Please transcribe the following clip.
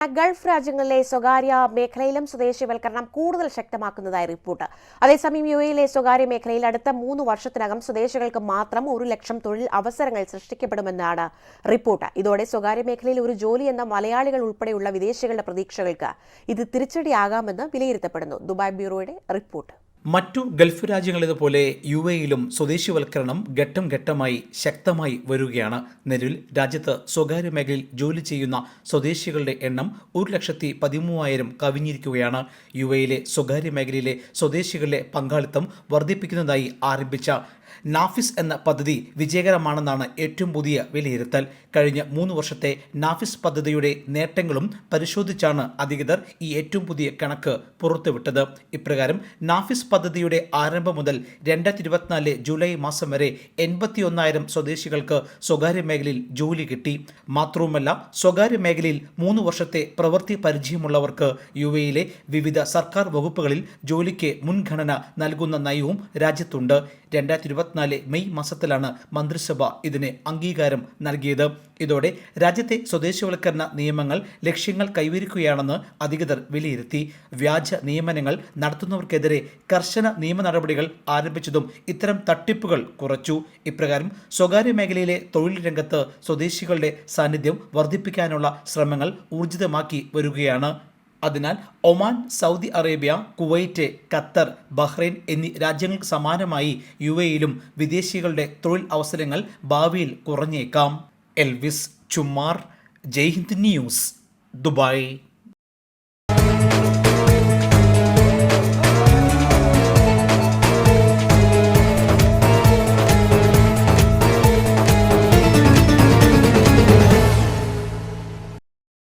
Gulf രാജ്യങ്ങളിലെ സ്വകാര്യ മേഖലയിലും സ്വദേശിവൽക്കരണം കൂടുതൽ ശക്തമാക്കുന്നതായി റിപ്പോർട്ട്. അതേസമയം യു എയിലെ സ്വകാര്യ മേഖലയിൽ അടുത്ത മൂന്ന് വർഷത്തിനകം സ്വദേശികൾക്ക് മാത്രം ഒരു ലക്ഷം തൊഴിൽ അവസരങ്ങൾ സൃഷ്ടിക്കപ്പെടുമെന്നാണ് റിപ്പോർട്ട്. ഇതോടെ സ്വകാര്യ മേഖലയിൽ ഒരു ജോലി എന്ന മലയാളികൾ ഉൾപ്പെടെയുള്ള വിദേശികളുടെ പ്രതീക്ഷകൾക്ക് ഇത് തിരിച്ചടിയാകാമെന്ന് വിലയിരുത്തപ്പെടുന്നു. ദുബായ് ബ്യൂറോയുടെ റിപ്പോർട്ട്. മറ്റു ഗൾഫ് രാജ്യങ്ങളിതുപോലെ യു എയിലും സ്വദേശിവൽക്കരണം ഘട്ടം ഘട്ടമായി ശക്തമായി വരികയാണ്. നിലവിൽ രാജ്യത്ത് സ്വകാര്യ മേഖലയിൽ ജോലി ചെയ്യുന്ന സ്വദേശികളുടെ എണ്ണം ഒരു ലക്ഷത്തി പതിമൂവായിരം കവിഞ്ഞിരിക്കുകയാണ്. യു എയിലെ സ്വകാര്യ മേഖലയിലെ സ്വദേശികളുടെ പങ്കാളിത്തം വർദ്ധിപ്പിക്കുന്നതായി ആരംഭിച്ച നാഫിസ് എന്ന പദ്ധതി വിജയകരമാണെന്നാണ് ഏറ്റവും പുതിയ വിലയിരുത്തൽ. കഴിഞ്ഞ മൂന്ന് വർഷത്തെ നാഫിസ് പദ്ധതിയുടെ നേട്ടങ്ങളും പരിശോധിച്ചാണ് അധികൃതർ ഈ ഏറ്റവും പുതിയ കണക്ക് പുറത്തുവിട്ടത്. ഇപ്രകാരം നാഫിസ് പദ്ധതിയുടെ ആരംഭം മുതൽ രണ്ടായിരത്തി ഇരുപത്തിനാല് ജൂലൈ മാസം വരെ എൺപത്തിയൊന്നായിരം സ്വദേശികൾക്ക് സ്വകാര്യ മേഖലയിൽ ജോലി കിട്ടി. മാത്രവുമല്ല സ്വകാര്യ മേഖലയിൽ മൂന്ന് വർഷത്തെ പ്രവൃത്തി പരിചയമുള്ളവർക്ക് യു എയിലെ വിവിധ സർക്കാർ വകുപ്പുകളിൽ ജോലിക്ക് മുൻഗണന നൽകുന്ന നയവും രാജ്യത്തുണ്ട്. രണ്ടായിരത്തി ഇരുപത്തിനാല് മെയ് മാസത്തിലാണ് മന്ത്രിസഭ ഇതിന് അംഗീകാരം നൽകിയത്. ഇതോടെ രാജ്യത്തെ സ്വദേശവൽക്കരണ നിയമങ്ങൾ ലക്ഷ്യങ്ങൾ കൈവരിക്കുകയാണെന്ന് അധികൃതർ വിലയിരുത്തി. വ്യാജ നിയമനങ്ങൾ നടത്തുന്നവർക്കെതിരെ കർശന നിയമ നടപടികൾ ആരംഭിച്ചതും ഇത്തരം തട്ടിപ്പുകൾ കുറച്ചു. ഇപ്രകാരം സ്വകാര്യ മേഖലയിലെ തൊഴിൽ രംഗത്ത് സ്വദേശികളുടെ സാന്നിധ്യം വർദ്ധിപ്പിക്കാനുള്ള ശ്രമങ്ങൾ ഊർജിതമാക്കി വരികയാണ്. അതിനാൽ Oman Saudi Arabia Kuwait Qatar Bahrain എന്നീ രാജ്യങ്ങൾക്ക് സമാനമായി യു എയിലും വിദേശികളുടെ തൊഴിൽ അവസരങ്ങൾ ഭാവിയിൽ കുറഞ്ഞേക്കാം. Elvis Chummar Jaihind news Dubai.